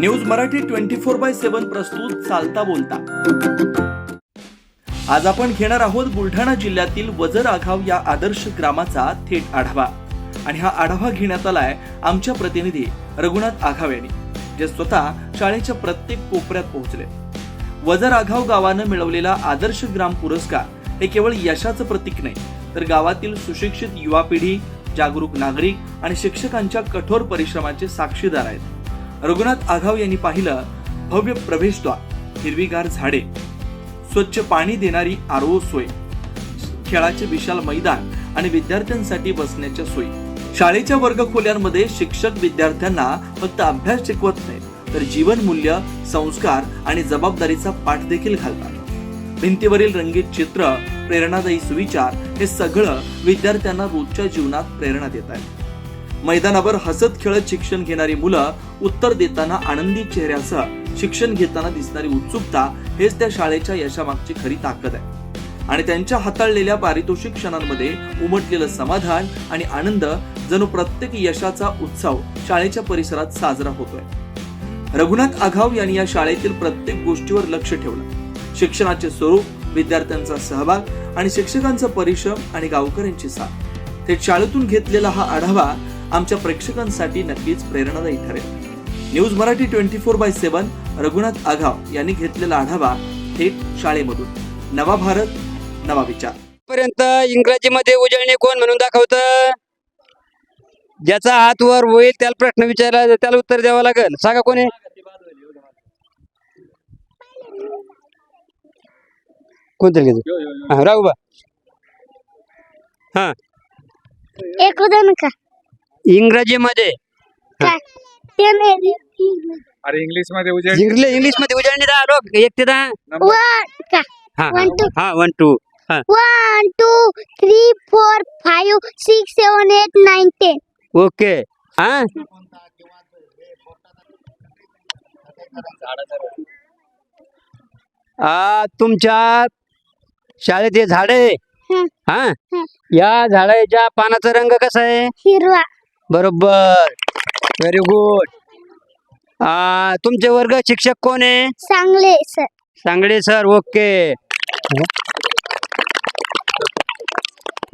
News Marathi twenty four by seven प्रस्तुत चालता बोलता. आज आपण घेणार आहोत बुलढाणा जिल्ह्यातील वजर आघाव या आदर्श ग्रामाचा थेट आढावा. आणि हा आढावा घेण्यात आलाय आमच्या प्रतिनिधी रघुनाथ आघाव यांनी जे स्वतः शाळेच्या प्रत्येक कोपऱ्यात पोहोचले. वजर आघाव गावानं मिळवलेला आदर्श ग्राम पुरस्कार हे केवळ यशाचं प्रतीक नाही तर गावातील सुशिक्षित युवा पिढी जागरूक नागरिक आणि शिक्षकांच्या कठोर परिश्रमाचे साक्षीदार आहेत. रघुनाथ आघाव यांनी पाहिलं भव्य प्रवेशद्वार हिरवीगार झाडे स्वच्छ पाणी देणारी आरो सोय खेळाचे विशाल मैदान आणि विद्यार्थ्यांसाठी बसण्याच्या सोयी. शाळेच्या वर्ग खोल्यांमध्ये शिक्षक विद्यार्थ्यांना फक्त अभ्यास शिकवत नाहीत तर जीवनमूल्य संस्कार आणि जबाबदारीचा पाठ देखील घालतात. भिंतीवरील रंगीत चित्र प्रेरणादायी सुविचार हे सगळं विद्यार्थ्यांना रोजच्या जीवनात प्रेरणा देत आहे मैदानावर हसत खेळत शिक्षण घेणारी मुलं उत्तर देताना आनंदी चेहऱ्यासह शिक्षण घेताना दिसणारी उत्सुकता हेच त्या शाळेच्या यशामागची खरी ताकद आहे. आणि त्यांच्या हाताळलेल्या पारितोषिक क्षणांमध्ये उमटलेलं समाधान आणि आनंद जणू प्रत्येक यशाचा उत्सव शाळेच्या परिसरात साजरा होतोय. रघुनाथ आघाव यांनी या शाळेतील प्रत्येक गोष्टीवर लक्ष ठेवलं. शिक्षणाचे स्वरूप विद्यार्थ्यांचा सहभाग आणि शिक्षकांचा परिश्रम आणि गावकऱ्यांची साथ. थेट शाळेतून घेतलेला हा आढावा आमच्या प्रेक्षकांसाठी नक्कीच प्रेरणादायी ठरेल. News Marathi twenty four by seven Raghunath Aghav यांनी घेतलेला आढावा थेट शाळेमधून. नवा भारत नवा विचार. पर्यंत इंग्रजीमध्ये उजळणी कोण म्हणून दाखवत? ज्याचा हात वर होईल त्याला प्रश्न विचारला त्याला उत्तर द्यावं लागेल. सांगा कोणी? कोणतरी घ्यायचं हा राहू बा हा. एक उदाहरण का? इंग्रजीमध्ये? अरे इंग्लिशमध्ये उजेड. इंग्लिश इंग्लिशमध्ये उजळणी दहा लोक एक ते दहा. वन का हा One, two. हा वन टू हा. One two three four five six seven eight nine ten okay. हा? आ, तुमच्या शाळेत हे झाड? आहे हं. हा? हं. या झाडाच्या पानाचा रंग कसा आहे? हिरवा. बरोबर. व्हेरी गुड आ, तुमचे वर्ग शिक्षक कोण आहे? चांगले सर. सांगडे सर. ओके.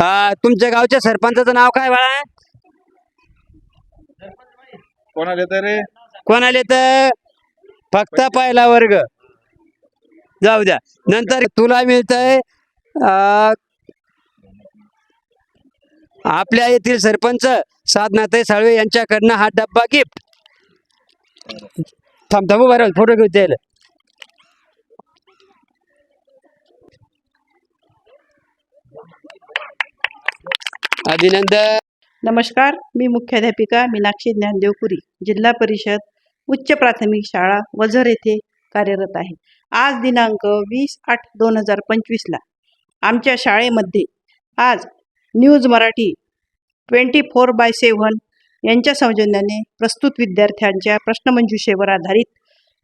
आ, तुमच्या गावच्या सरपंचाचं नाव काय बाळा? कोणाला येतं रे? कोण आले तर फक्त पहिला वर्ग. जाऊ द्या. नंतर तुला मिळतंय अं, आपल्या येथील सरपंच साधनाताई साळवे यांच्याकडनं हा डब्बा गिफ्ट. थांब थांबू बरं फोटो घेऊ द्यायला अभिनंदन. नमस्कार मी मुख्याध्यापिका मीनाक्षी ज्ञानदेवपुरी जिल्हा परिषद उच्च प्राथमिक शाळा वझर येथे कार्यरत आहे. आज दिनांक वीस आठ दोन हजार पंचवीसला आमच्या शाळेमध्ये आज news Marathi twenty four by seven यांच्या सौजन्याने प्रस्तुत विद्यार्थ्यांच्या प्रश्नमंजुषेवर आधारित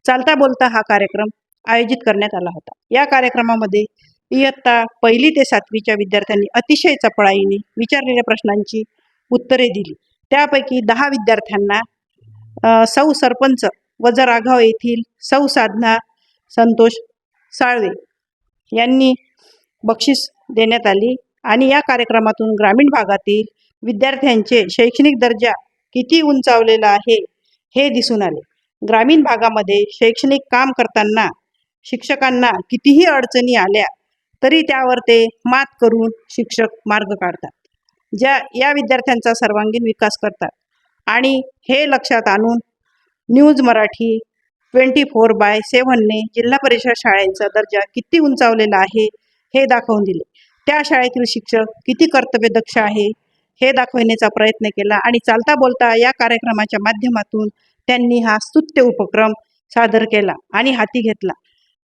चालता बोलता हा कार्यक्रम आयोजित करण्यात आला होता. या कार्यक्रमामध्ये इयत्ता पहिली ते सातवीच्या विद्यार्थ्यांनी अतिशय चपळाईने विचारलेल्या प्रश्नांची उत्तरे दिली. त्यापैकी दहा विद्यार्थ्यांना सौ सरपंच वजर आघाव येथील सौ साधना संतोष साळवे यांनी बक्षीस देण्यात आली. आणि या कार्यक्रमातून ग्रामीण भागातील विद्यार्थ्यांचे शैक्षणिक दर्जा किती उंचावलेला आहे हे दिसून आले. ग्रामीण भागामध्ये शैक्षणिक काम करताना शिक्षकांना कितीही अडचणी आल्या तरी त्यावर ते मात करून शिक्षक मार्ग काढतात ज्या या विद्यार्थ्यांचा सर्वांगीण विकास करतात. आणि हे लक्षात आणून news Marathi twenty four by सेव्हनने जिल्हा परिषद शाळेचा दर्जा किती उंचावलेला आहे हे दाखवून दिले. त्या शाळेतील शिक्षक किती कर्तव्यदक्ष आहे हे दाखवण्याचा प्रयत्न केला आणि चालता बोलता या कार्यक्रमाच्या माध्यमातून त्यांनी हा स्तुत्य उपक्रम सादर केला आणि हाती घेतला.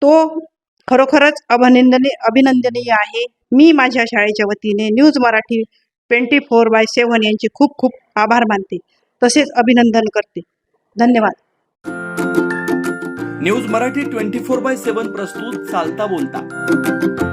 तो खरोखरच अभिनंदनीय अभिनंदनीय आहे. मी माझ्या शाळेच्या वतीने news Marathi twenty four by seven यांचे खूप खूप आभार मानते. तसेच अभिनंदन करते. धन्यवाद. News Marathi twenty four by seven प्रस्तुत चालता बोलता.